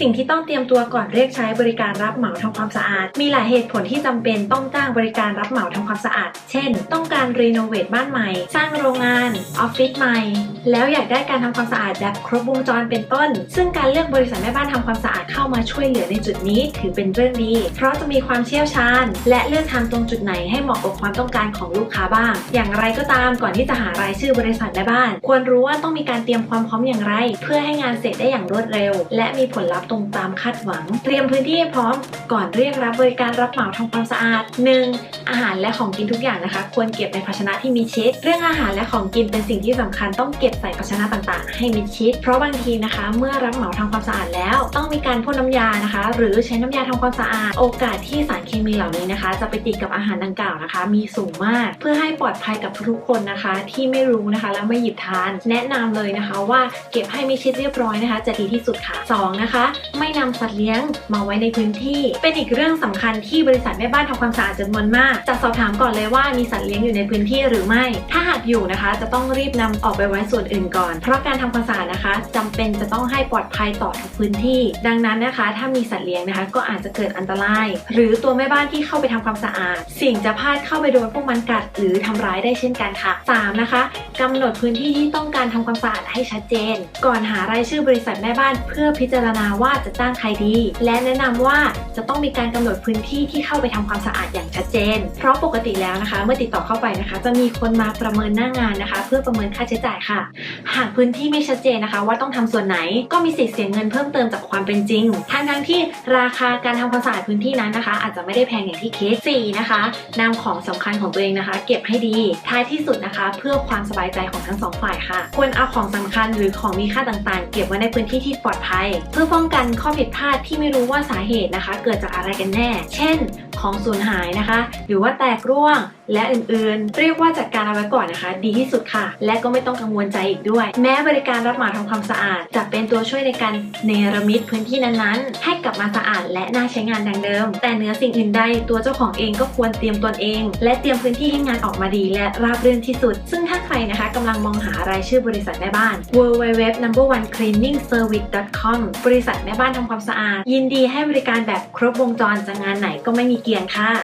สิ่งที่ต้องเตรียมตัวก่อนเรียกใช้บริการรับเหมาทำความสะอาด มีหลายเหตุผลที่จำเป็นต้องจ้างบริการรับเหมาทำความสะอาด เช่น ต้องการรีโนเวทบ้านใหม่ สร้างโรงงานออฟฟิศใหม่ แล้วอยากได้การทำความสะอาดแบบครบวงจรเป็นต้น ซึ่งการเลือกบริษัทแม่บ้านทำความสะอาดเข้ามาช่วยเหลือในจุดนี้ถือเป็นเรื่องดี เพราะจะมีความเชี่ยวชาญ และเลือกทำตรงจุดไหนให้เหมาะกับความต้องการของลูกค้าบ้าง อย่างไรก็ตามก่อนที่จะหารายชื่อบริษัทแม่บ้าน ควรรู้ว่าต้องมีการเตรียมความพร้อมอย่างไร เพื่อให้งานเสร็จได้อย่างรวดเร็ว และมีผลลัพธ์ตรงตามคาดหวัง เตรียมพื้นที่ให้พร้อมก่อนเรียกรับบริการรับเหมาทำความสะอาด 1. อาหารและของกินทุกอย่างนะคะ ควรเก็บในภาชนะที่มิดชิด เรื่องอาหารและของกินเป็นสิ่งที่สำคัญต้องเก็บใส่ภาชนะต่างๆ ให้มิดชิด เพราะบางทีนะคะ เมื่อรับเหมาทำความสะอาดแล้ว ต้องมีการพ่นน้ำยานะคะ หรือใช้น้ำยาทำความสะอาด โอกาสที่สารเคมีเหล่านี้นะคะ จะไปติดกับอาหารดังกล่าวนะคะ มีสูงมาก เพื่อให้ปลอดภัยกับทุกๆคนนะคะ ที่ไม่รู้นะคะแล้วไม่หยิบทาน แนะนำเลยนะคะว่าเก็บให้มิดชิดเรียบร้อยนะคะ จะดีที่สุดค่ะสองนะคะไม่นำสัตว์เลี้ยงมาไว้ในพื้นที่ เป็นอีกเรื่องสำคัญที่บริษัทแม่บ้านทำความสะอาดจำนวนมาก จะสอบถามก่อนเลยว่ามีสัตว์เลี้ยงอยู่ในพื้นที่หรือไม่ ถ้าหากอยู่นะคะ จะต้องรีบนำออกไปไว้ส่วนอื่นก่อน เพราะการทำความสะอาดนะคะจำเป็นจะต้องให้ปลอดภัยต่อทุกพื้นที่ ดังนั้นนะคะ ถ้ามีสัตว์เลี้ยงนะคะ ก็อาจจะเกิดอันตราย หรือตัวแม่บ้านที่เข้าไปทำความสะอาด สิ่งจะพลาดเข้าไปโดนพวกมันกัด หรือทำร้ายได้เช่นกันค่ะสามนะคะกำหนดพื้นที่ที่ต้องการทำความสะอาดให้ชัดเจน ก่อนหารายชื่อบริษัทแม่บ้านเพื่อพิจารณาว่าจะจ้างใครดี และแนะนำว่าจะต้องมีการกำหนดพื้นที่ที่เข้าไปทำความสะอาดอย่างชัดเจน เพราะปกติแล้วนะคะ เมื่อติดต่อเข้าไปนะคะ จะมีคนมาประเมินหน้างานนะคะ เพื่อประเมินค่าใช้จ่ายค่ะ หากพื้นที่ไม่ชัดเจนนะคะ ว่าต้องทำส่วนไหนก็มีสิทธิ์เสียเงินเพิ่มเติมจากความเป็นจริงทั้งทั้งที่ราคาการทำความสะอาดพื้นที่นั้นนะคะ อาจจะไม่ได้แพงอย่างที่คิดสี่นะคะนำของสำคัญของตัวเองนะคะ เก็บให้ดีท้ายที่สุดนะคะ เพื่อความสบายใจของทั้งสองฝ่ายค่ะ ควรเอาของสำคัญหรือของมีค่าต่างๆ เก็บไว้ในพื้นที่ที่ปลอดภัย เพื่อป้องกันข้อผิดพลาดที่ไม่รู้ว่าสาเหตุนะคะ เกิดจากอะไรกันแน่ เช่น ของสูญหายนะคะ หรือว่าแตกร่วงและอื่นๆ เรียกว่าจัดการเอาไว้ก่อนนะคะ ดีที่สุดค่ะ และก็ไม่ต้องกังวลใจอีกด้วย แม้บริการรับหมาทำความสะอาด จะเป็นตัวช่วยในการเนรมิตพื้นที่นั้นๆ ให้กลับมาสะอาดและน่าใช้งานดังเดิม แต่เหนือสิ่งอื่นใดตัวเจ้าของเองก็ควรเตรียมตนเอง และเตรียมพื้นที่ให้งานออกมาดี และราบรื่นที่สุด ซึ่งถ้าใครนะคะกำลังมองหารายชื่อบริษัทแม่บ้าน www number one cleaning service com บริษัทแม่บ้านทำความสะอาด ยินดีให้บริการแบบครบวงจรจะงานไหนก็ไม่มีเกียงค่ะ